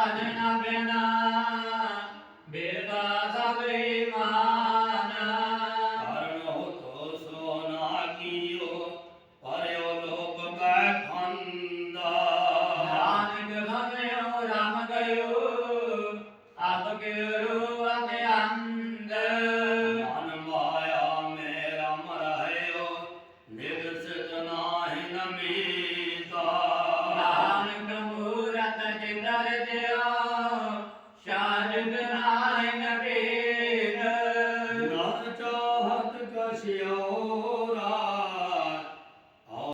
ਭਜਨ ਬਿਨਾ ਬੇਦਾ ਸਭ ਮਾਨ। ਕਾਰਣ ਹੋ ਤੋ ਸੋ ਨਾ ਕੀਓ ਪਰਿਓ ਲੋਕ ਕੈ ਖੰਦਾ। ਨਾਨਕ ਭਗਿਓ ਰਾਮ ਗਇਓ ਆਪ ਕੇ ਰੂਪ ਅੰਧ। ਮਨ ਮਾਇਆ ਮੇਰਾ ਮਰਹਿਓ ਨਿਰਸਿਤ ਨਾਹਿ ਨ ਮੀਤਾ ਨਾਨਕ ਮੂਰਤ ਚਿੰਦਰ